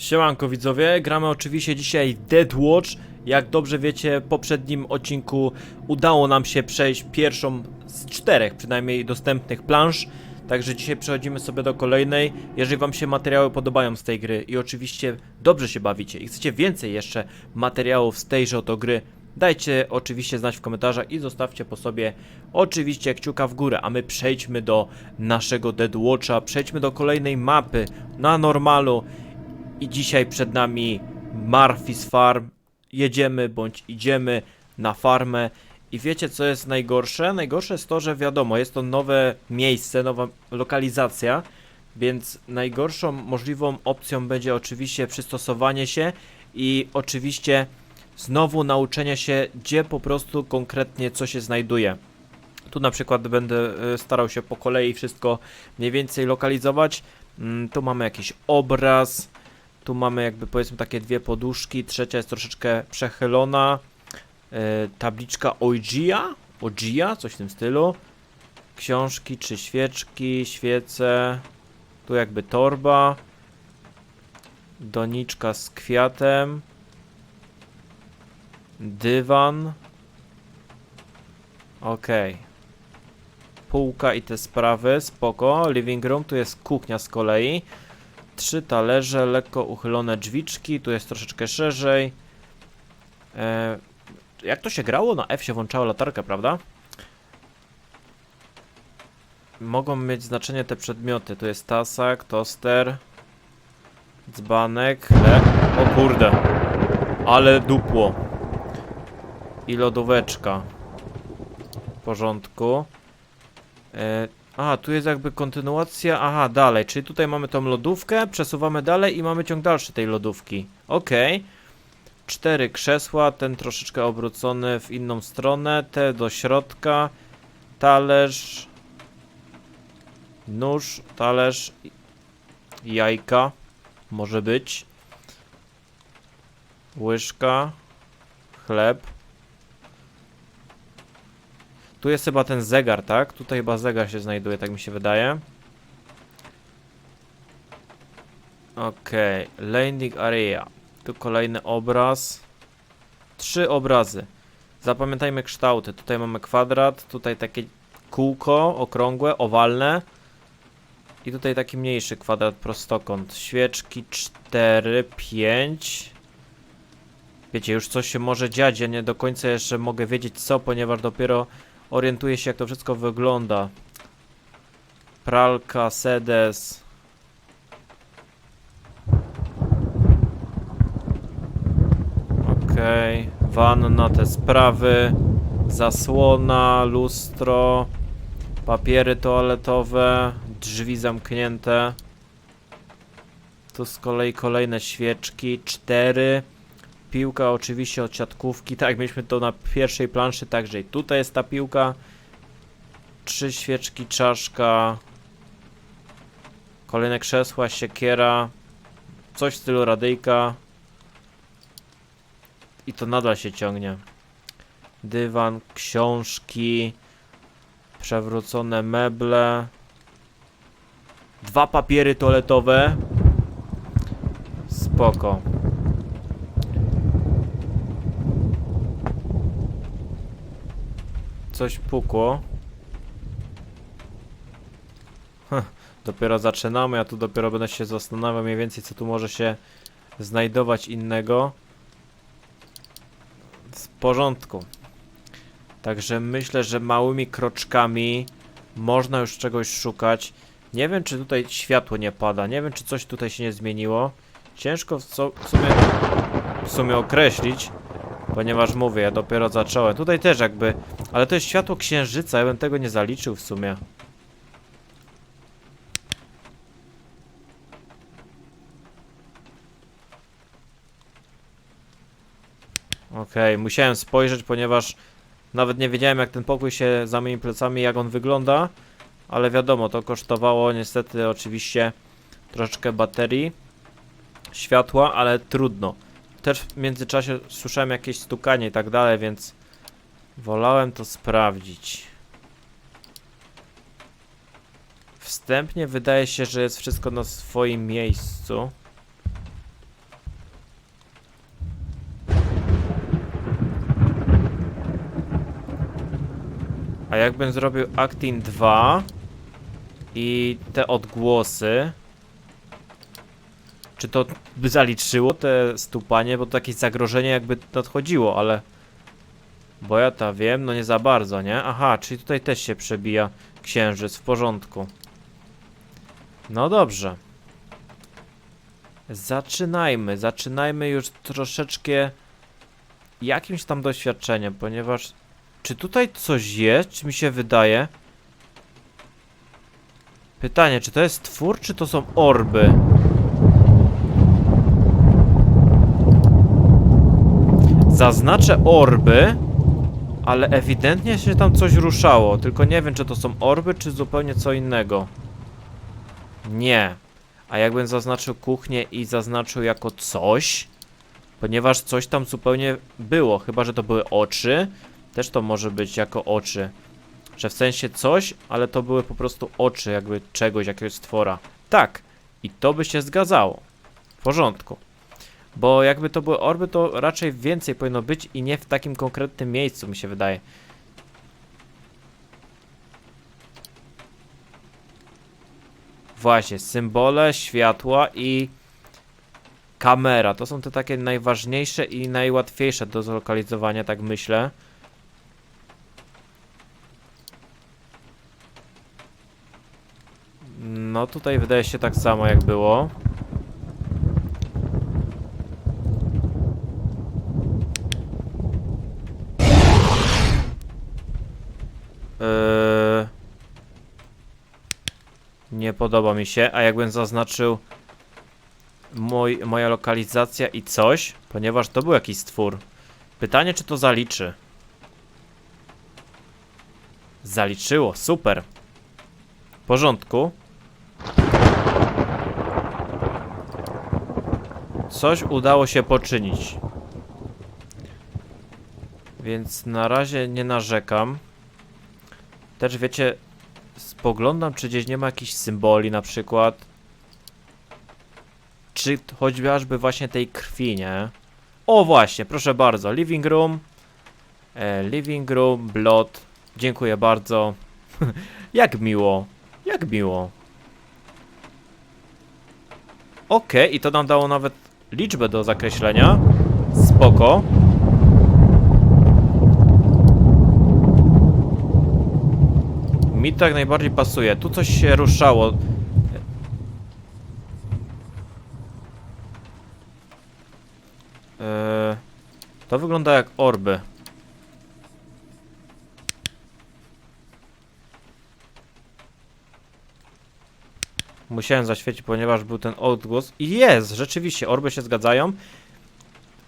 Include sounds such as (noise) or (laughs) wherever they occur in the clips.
Siemanko widzowie, gramy oczywiście dzisiaj Dead Watch. Jak dobrze wiecie, w poprzednim odcinku udało nam się przejść pierwszą z czterech przynajmniej dostępnych plansz. Także dzisiaj przechodzimy sobie do kolejnej. Jeżeli wam się materiały podobają z tej gry i oczywiście dobrze się bawicie i chcecie więcej jeszcze materiałów z tejże oto gry, dajcie oczywiście znać w komentarzach i zostawcie po sobie oczywiście kciuka w górę, a my przejdźmy do naszego Dead Watcha, przejdźmy do kolejnej mapy na normalu i dzisiaj przed nami Marfis Farm. Jedziemy bądź idziemy na farmę. I wiecie co jest najgorsze? Najgorsze jest to, że wiadomo, jest to nowe miejsce, nowa lokalizacja, więc najgorszą możliwą opcją będzie oczywiście przystosowanie się i oczywiście znowu nauczenie się, gdzie po prostu konkretnie co się znajduje. Tu na przykład będę e, starał się po kolei wszystko mniej więcej lokalizować. Mm, Tu mamy jakiś obraz, tu mamy jakby powiedzmy takie dwie poduszki, trzecia jest troszeczkę przechylona. E, tabliczka Ogia? Ogia? Coś w tym stylu. Książki czy świeczki, świece. Tu jakby torba. Doniczka z kwiatem. Dywan. Okej. Półka i te sprawy, spoko. Living room, tu jest kuchnia z kolei. Trzy talerze, lekko uchylone drzwiczki, tu jest troszeczkę szerzej. E, jak to się grało? Na F się włączało latarkę, prawda? Mogą mieć znaczenie te przedmioty. Tu jest tasak, toster, dzbanek, chleb. O kurde. Ale dupło. I lodóweczka. W porządku. E, a, tu jest jakby kontynuacja. Aha, dalej. Czyli tutaj mamy tą lodówkę, przesuwamy dalej i mamy ciąg dalszy tej lodówki. Okej. Cztery krzesła, ten troszeczkę obrócony w inną stronę, te do środka, talerz, nóż, talerz, jajka, może być, łyżka, chleb. Tu jest chyba ten zegar, tak? Tutaj chyba zegar się znajduje, tak mi się wydaje. Okej, landing area. Tu kolejny obraz. Trzy obrazy. Zapamiętajmy kształty. Tutaj mamy kwadrat, tutaj takie kółko okrągłe, owalne. I tutaj taki mniejszy kwadrat prostokąt. Świeczki 4, 5. Wiecie, już coś się może dziać. Ja nie do końca jeszcze mogę wiedzieć co, ponieważ dopiero orientuję się jak to wszystko wygląda. Pralka, sedes. Okej, wanna, te sprawy, zasłona, lustro, papiery toaletowe, drzwi zamknięte. Tu z kolei kolejne świeczki, cztery. Piłka oczywiście od siatkówki, tak mieliśmy to na pierwszej planszy, także i tutaj jest ta piłka. Trzy świeczki, czaszka. Kolejne krzesła, siekiera. Coś w stylu radyjka. I to nadal się ciągnie. Dywan, książki, przewrócone meble, dwa papiery toaletowe. Spoko. Coś pukło. Dopiero zaczynamy, ja tu dopiero będę się zastanawiał mniej więcej co tu może się znajdować innego. W porządku. Także myślę, że małymi kroczkami można już czegoś szukać. Nie wiem, czy tutaj światło nie pada. Nie wiem, czy coś tutaj się nie zmieniło. Ciężko w, w, sumie, w sumie określić, ponieważ mówię, ja dopiero zacząłem. Tutaj też jakby, ale to jest światło księżyca, ja bym tego nie zaliczył w sumie. Okej, musiałem spojrzeć, ponieważ nawet nie wiedziałem jak ten pokój się za moimi plecami, jak on wygląda. Ale wiadomo, to kosztowało niestety oczywiście troszeczkę baterii, światła, ale trudno też w międzyczasie słyszałem jakieś stukanie i tak dalej, więc wolałem to sprawdzić. Wstępnie wydaje się, że jest wszystko na swoim miejscu. A jakbym zrobił Actin 2 i te odgłosy, czy to by zaliczyło te stupanie, bo to jakieś zagrożenie jakby nadchodziło, ale... Bo ja to wiem, no nie za bardzo, nie? Aha, czyli tutaj też się przebija księżyc, w porządku. No dobrze. Zaczynajmy, zaczynajmy już troszeczkę jakimś tam doświadczeniem, ponieważ czy tutaj coś jest, czy mi się wydaje? Pytanie, czy to jest twór, czy to są orby? Zaznaczę orby, ale ewidentnie się tam coś ruszało, tylko nie wiem, czy to są orby, czy zupełnie co innego. Nie. A jakbym zaznaczył kuchnię i zaznaczył jako coś, ponieważ coś tam zupełnie było, chyba że to były oczy, też to może być jako oczy. Że w sensie coś, ale to były po prostu oczy jakby czegoś, jakiegoś stwora. Tak. I to by się zgadzało. W porządku. Bo jakby to były orby, to raczej więcej powinno być i nie w takim konkretnym miejscu, mi się wydaje. Właśnie, symbole, światła i kamera. To są te takie najważniejsze i najłatwiejsze do zlokalizowania, tak myślę. No tutaj wydaje się tak samo jak było. Podoba mi się, a jakbym zaznaczył mój, moja lokalizacja i coś, ponieważ to był jakiś stwór. Pytanie, czy to zaliczy. Zaliczyło, super. W porządku. Coś udało się poczynić. Więc na razie nie narzekam. Też wiecie, spoglądam, czy gdzieś nie ma jakichś symboli na przykład. Czy choćby właśnie tej krwi, nie? O właśnie, proszę bardzo, living room. E, living room, blood. Dziękuję bardzo. (laughs) Jak miło. Jak miło. Okej, i to nam dało nawet liczbę do zakreślenia. Spoko. Mi tak najbardziej pasuje. Tu coś się ruszało. Eee, to wygląda jak orby. Musiałem zaświecić, ponieważ był ten odgłos. I jest, rzeczywiście, orby się zgadzają.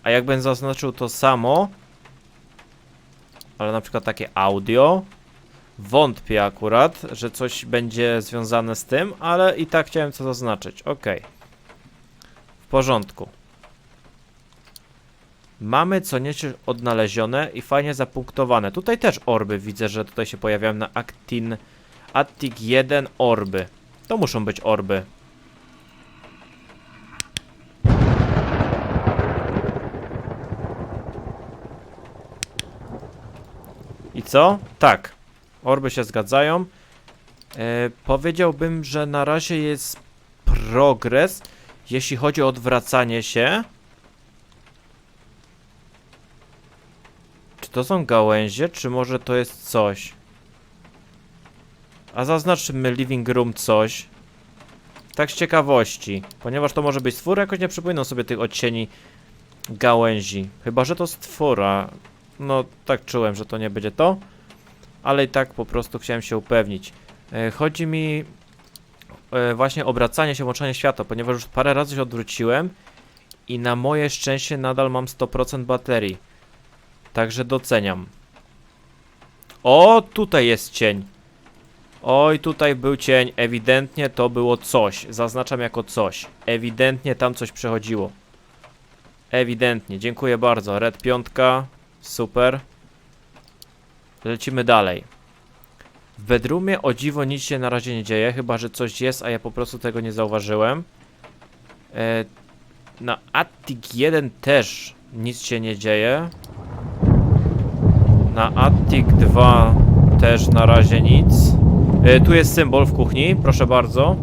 A jakbym zaznaczył to samo, ale na przykład takie audio, wątpię akurat, że coś będzie związane z tym, ale i tak chciałem to zaznaczyć. Ok. W porządku. Mamy co nieco odnalezione i fajnie zapunktowane. Tutaj też orby widzę, że tutaj się pojawiają na Actin, Attic 1 orby. To muszą być orby. I co? Tak. Orby się zgadzają. E, powiedziałbym, że na razie jest progres, jeśli chodzi o odwracanie się. Czy to są gałęzie, czy może to jest coś? A zaznaczmy living room coś. Tak z ciekawości. Ponieważ to może być stwór, jakoś nie przypominam sobie tych odcieni gałęzi. Chyba, że to stwora. No, tak czułem, że to nie będzie to. Ale i tak po prostu chciałem się upewnić. E, chodzi mi e, właśnie obracanie się, włączanie światła, ponieważ już parę razy się odwróciłem i na moje szczęście nadal mam 100% baterii. Także doceniam. O, tutaj jest cień. Oj, tutaj był cień. Ewidentnie to było coś. Zaznaczam jako coś. Ewidentnie tam coś przechodziło. Ewidentnie. Dziękuję bardzo. Red piątka. Super. Lecimy dalej. W bedroomie o dziwo nic się na razie nie dzieje, chyba że coś jest, a ja po prostu tego nie zauważyłem. E, na Attic 1 też nic się nie dzieje. Na Attic 2 Też na razie nic. E, tu jest symbol w kuchni, proszę bardzo.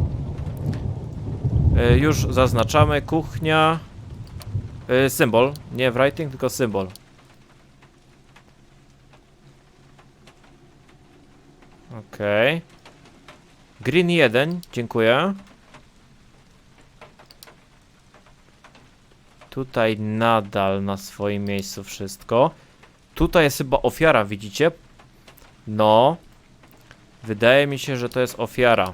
E, już zaznaczamy. Kuchnia. E, symbol. Nie writing, tylko symbol. Okej. Green 1, dziękuję. Tutaj nadal na swoim miejscu wszystko. Tutaj jest chyba ofiara, widzicie? No. Wydaje mi się, że to jest ofiara.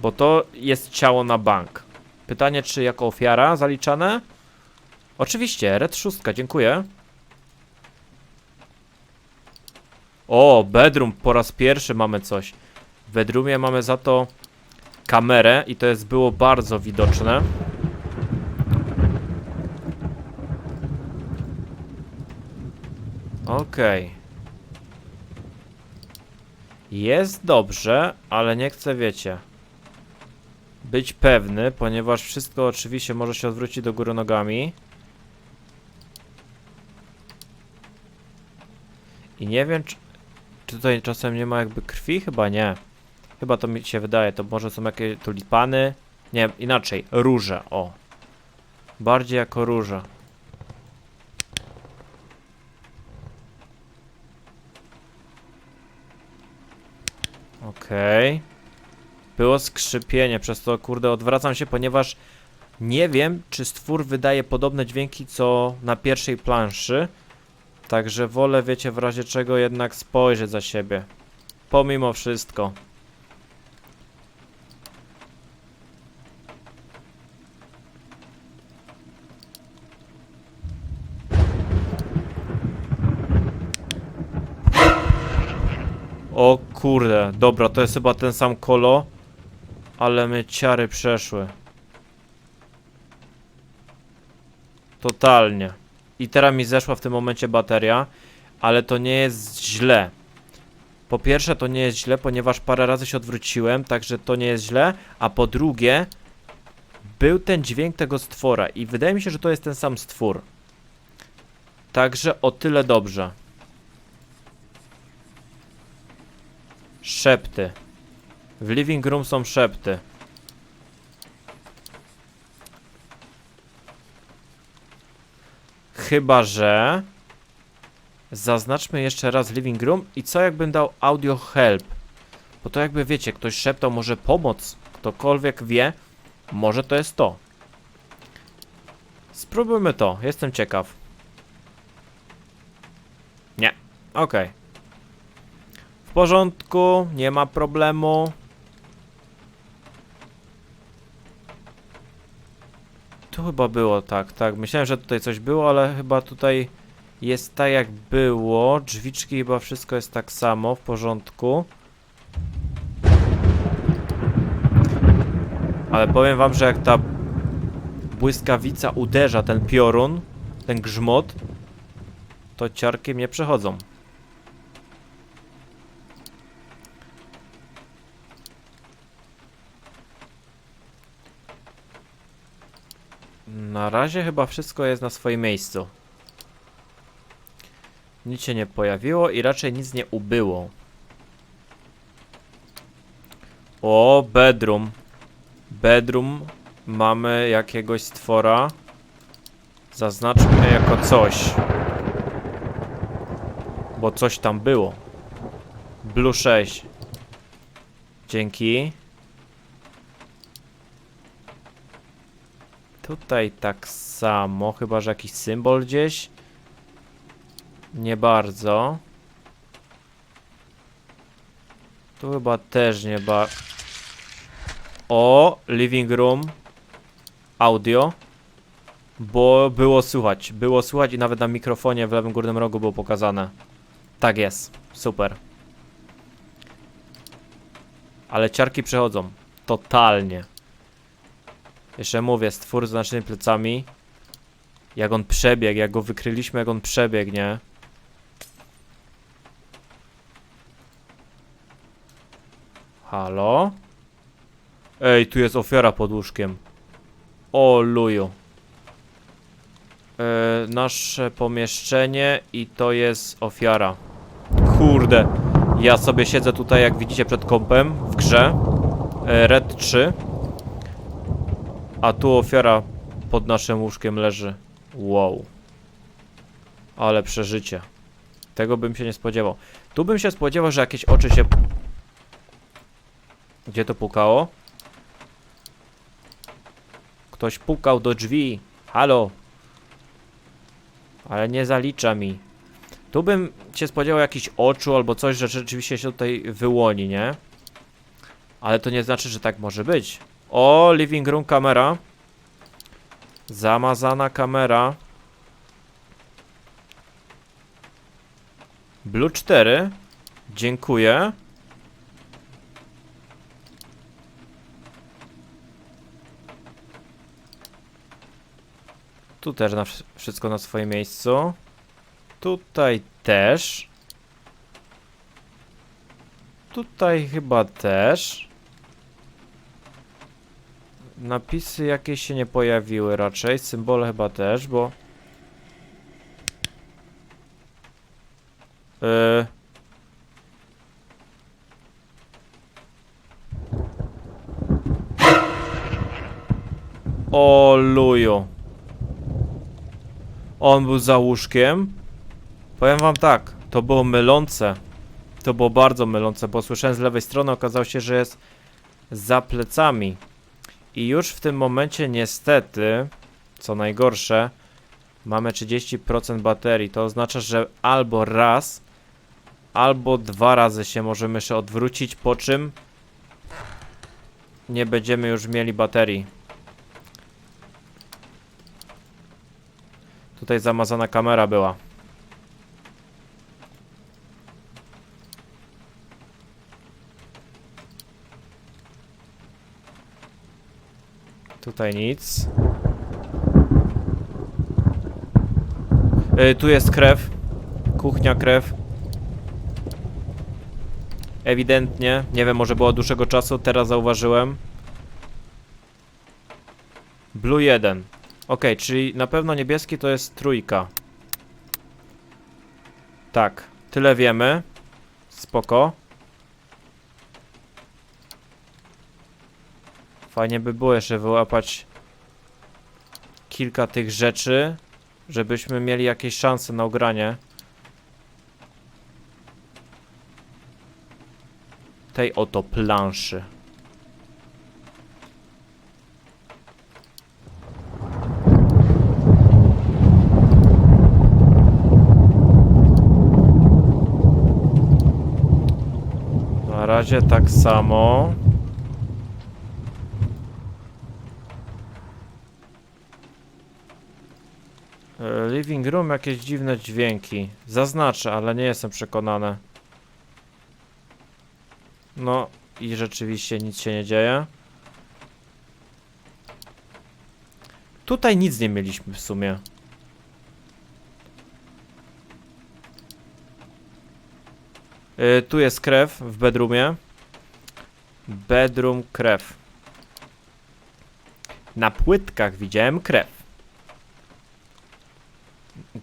Bo to jest ciało na bank. Pytanie, czy jako ofiara zaliczane? Oczywiście, red 6, dziękuję. O, bedroom, po raz pierwszy mamy coś. W bedroomie mamy za to kamerę i to jest było bardzo widoczne. Okej. Jest dobrze, ale nie chcę, wiecie, być pewny, ponieważ wszystko oczywiście może się odwrócić do góry nogami. I nie wiem, czy, czy tutaj czasem nie ma jakby krwi? Chyba nie. Chyba to mi się wydaje, to może są jakieś tulipany? Nie, inaczej, róże, o. Bardziej jako róże. Okej. Było skrzypienie, przez to kurde odwracam się, ponieważ nie wiem, czy stwór wydaje podobne dźwięki co na pierwszej planszy. Także wolę, wiecie, w razie czego jednak spojrzeć za siebie. Pomimo wszystko. O kurde, dobra, to jest chyba ten sam kolo, ale my ciary przeszły. Totalnie. I teraz mi zeszła w tym momencie bateria, ale to nie jest źle. Po pierwsze, to nie jest źle, ponieważ parę razy się odwróciłem, także to nie jest źle. A po drugie, był ten dźwięk tego stwora i wydaje mi się, że to jest ten sam stwór. Także o tyle dobrze. Szepty. W living room są szepty. Chyba, że zaznaczmy jeszcze raz living room i co jakbym dał audio help. Bo to jakby wiecie, ktoś szeptał może pomoc, ktokolwiek wie, może to jest to. Spróbujmy to, jestem ciekaw. Nie, okej. W porządku, nie ma problemu. Tu chyba było, tak, tak. Myślałem, że tutaj coś było, ale chyba tutaj jest tak jak było. Drzwiczki chyba wszystko jest tak samo, w porządku. Ale powiem wam, że jak ta błyskawica uderza ten piorun, ten grzmot, to ciarki mnie przechodzą. Na razie chyba wszystko jest na swoim miejscu. Nic się nie pojawiło i raczej nic nie ubyło. O, bedroom. Bedroom. Mamy jakiegoś stwora. Zaznaczmy jako coś. Bo coś tam było. Blue 6. Dzięki. Tutaj tak samo, chyba że jakiś symbol gdzieś. Nie bardzo. Tu chyba też nie ba... O, living room. Audio. Bo było słychać. Było słychać i nawet na mikrofonie w lewym górnym rogu było pokazane. Tak jest. Super. Ale ciarki przechodzą. Totalnie. Jeszcze mówię, stwór z naszymi plecami. Jak on przebiegł, jak go wykryliśmy, jak on przebiegł, nie? Halo? Ej, tu jest ofiara pod łóżkiem. O, luju. E, nasze pomieszczenie i to jest ofiara. Kurde. Ja sobie siedzę tutaj, jak widzicie, przed kompem w grze. e, Red 3. A tu ofiara pod naszym łóżkiem leży. Wow. Ale przeżycie. Tego bym się nie spodziewał. Tu bym się spodziewał, że jakieś oczy się... Gdzie to pukało? Ktoś pukał do drzwi. Halo. Ale nie zalicza mi. Tu bym się spodziewał jakichś oczu albo coś, że rzeczywiście się tutaj wyłoni, nie? Ale to nie znaczy, że tak może być. O, living room kamera. Zamazana kamera. Blue 4. Dziękuję. Tu też na wsz- wszystko na swoim miejscu. Tutaj też. Tutaj chyba też. Napisy jakieś się nie pojawiły raczej. Symbole chyba też, bo. Yy. O luju. On był za łóżkiem. Powiem wam tak, to było mylące. To było bardzo mylące, bo słyszałem z lewej strony, okazało się, że jest za plecami. I już w tym momencie niestety, co najgorsze, mamy 30% baterii. To oznacza, że albo raz, albo dwa razy się możemy jeszcze odwrócić, po czym nie będziemy już mieli baterii. Tutaj zamazana kamera była. Tutaj nic. Y, tu jest krew. Kuchnia krew. Ewidentnie. Nie wiem, może było dłuższego czasu. Teraz zauważyłem. Blue 1. Ok, czyli na pewno niebieski to jest trójka. Tak, tyle wiemy. Spoko. Fajnie by było jeszcze wyłapać kilka tych rzeczy, żebyśmy mieli jakieś szanse na ugranie. Tej oto planszy. Na razie tak samo. E, Living room, jakieś dziwne dźwięki. Zaznaczę, ale nie jestem przekonany. No i rzeczywiście nic się nie dzieje. Tutaj nic nie mieliśmy w sumie. Y, tu jest krew w bedroomie. Bedroom krew. Na płytkach widziałem krew.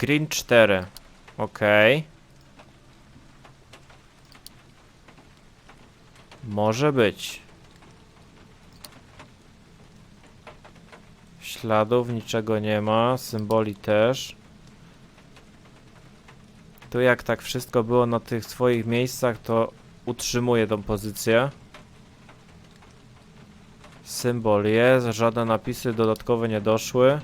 Green 4. Okej. Może być. Śladów niczego nie ma, symboli też. Tu jak tak wszystko było na tych swoich miejscach, to utrzymuję tą pozycję. Symbol jest, żadne napisy dodatkowe nie doszły.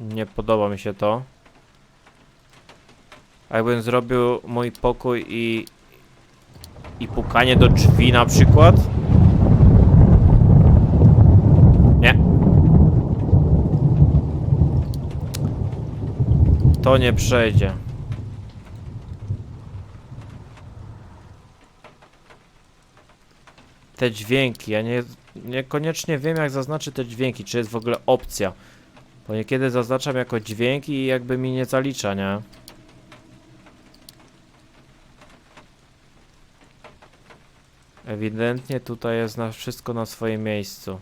Nie podoba mi się to. A jakbym zrobił mój pokój i... I pukanie do drzwi na przykład? Nie. To nie przejdzie. Te dźwięki, ja nie, niekoniecznie wiem jak zaznaczyć te dźwięki, czy jest w ogóle opcja. Bo niekiedy zaznaczam jako dźwięki i jakby mi nie zalicza, nie? Ewidentnie tutaj jest na wszystko na swoim miejscu.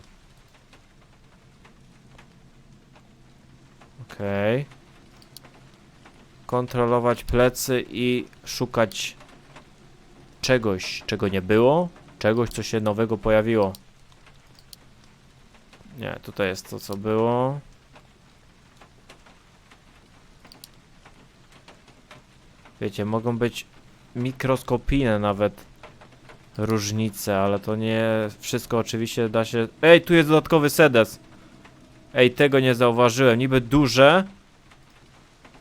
Ok. Okej. Kontrolować plecy i szukać czegoś, czego nie było, czegoś, co się nowego pojawiło. Nie, tutaj jest to, co było. Wiecie, mogą być mikroskopijne nawet różnice, ale to nie wszystko oczywiście da się... Ej, tu jest dodatkowy sedes! Ej, tego nie zauważyłem. Niby duże,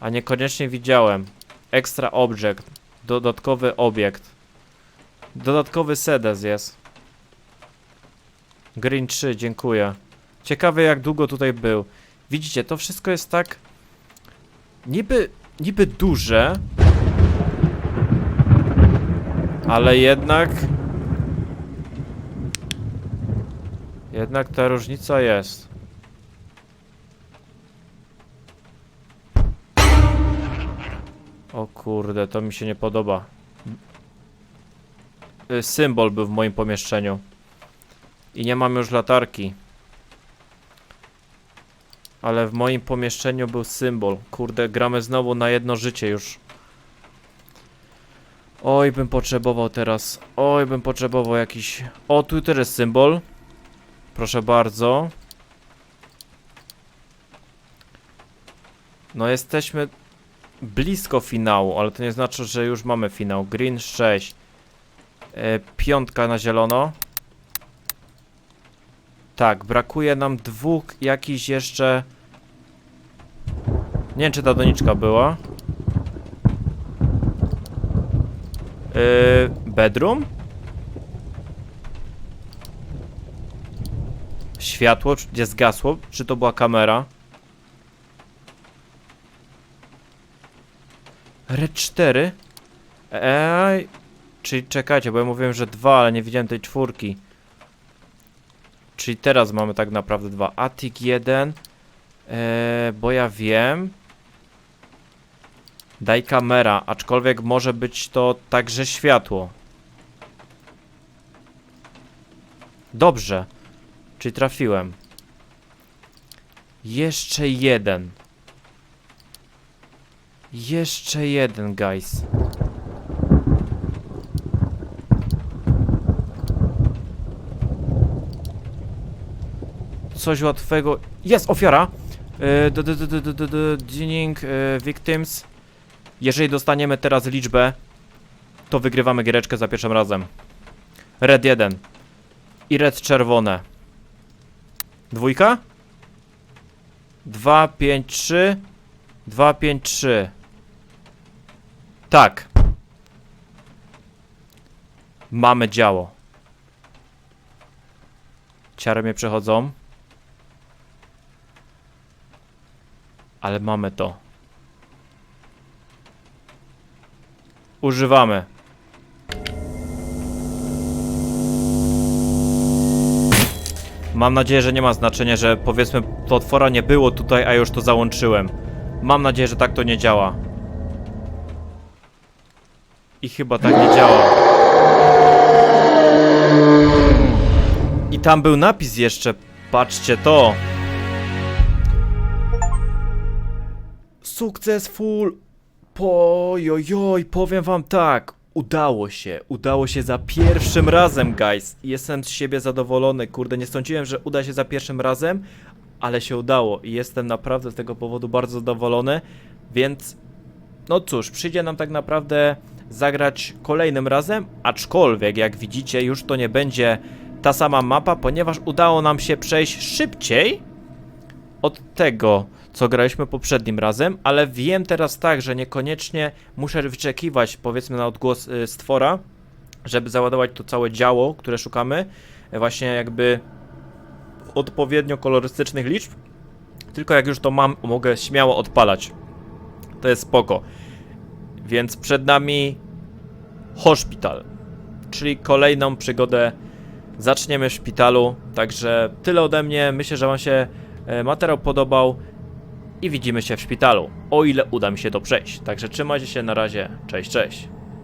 a niekoniecznie widziałem. Extra object. Dodatkowy obiekt. Dodatkowy sedes jest. Green 3, dziękuję. Ciekawe jak długo tutaj był. Widzicie, to wszystko jest tak... Niby, niby duże, ale jednak... Jednak ta różnica jest. O kurde, to mi się nie podoba. Y, Symbol był w moim pomieszczeniu. I nie mam już latarki. Ale w moim pomieszczeniu był symbol. Kurde, gramy znowu na jedno życie już. Oj, bym potrzebował teraz. Oj, bym potrzebował jakiś. O, tu też jest symbol. Proszę bardzo. No, jesteśmy blisko finału, ale to nie znaczy, że już mamy finał. Green 6. E, piątka na zielono. Tak, brakuje nam dwóch jakichś jeszcze... Nie wiem, czy ta doniczka była. Yy, bedroom? Światło, gdzie zgasło? Czy to była kamera? Red 4? Ej, czyli czekajcie, bo ja mówiłem, że dwa, ale nie widziałem tej czwórki. Czyli teraz mamy tak naprawdę dwa. Attic 1. Eee, bo ja wiem. Daj kamera, aczkolwiek może być to także światło. Dobrze. Czyli trafiłem. Jeszcze jeden. Jeszcze jeden, guys. Coś łatwego. Jest ofiara! E, d- d- d- d- d- d- d- Dining e, victims. Jeżeli dostaniemy teraz liczbę, to wygrywamy giereczkę za pierwszym razem. Red 1 i red czerwone. Dwójka? 2, 5, 3 2, 5, 3 Tak. Mamy działo. Ciary mnie przechodzą. Ale mamy to. Używamy. Mam nadzieję, że nie ma znaczenia, że powiedzmy to otwora nie było tutaj, a już to załączyłem. Mam nadzieję, że tak to nie działa. I chyba tak nie działa. I tam był napis jeszcze. Patrzcie to. Successful. Pojojoj, powiem wam tak. Udało się, udało się za pierwszym razem, guys. Jestem z siebie zadowolony, kurde, nie sądziłem, że uda się za pierwszym razem, ale się udało i jestem naprawdę z tego powodu bardzo zadowolony, więc no cóż, przyjdzie nam tak naprawdę zagrać kolejnym razem, aczkolwiek jak widzicie już to nie będzie ta sama mapa, ponieważ udało nam się przejść szybciej od tego, co graliśmy poprzednim razem, ale wiem teraz tak, że niekoniecznie muszę wyczekiwać powiedzmy na odgłos y, stwora, żeby załadować to całe działo, które szukamy, właśnie jakby odpowiednio kolorystycznych liczb, tylko jak już to mam, mogę śmiało odpalać. To jest spoko. Więc przed nami hospital, czyli kolejną przygodę zaczniemy w szpitalu. Także tyle ode mnie. Myślę, że Wam się e, materiał podobał i widzimy się w szpitalu, o ile uda mi się to przejść. Także trzymajcie się na razie. Cześć, cześć.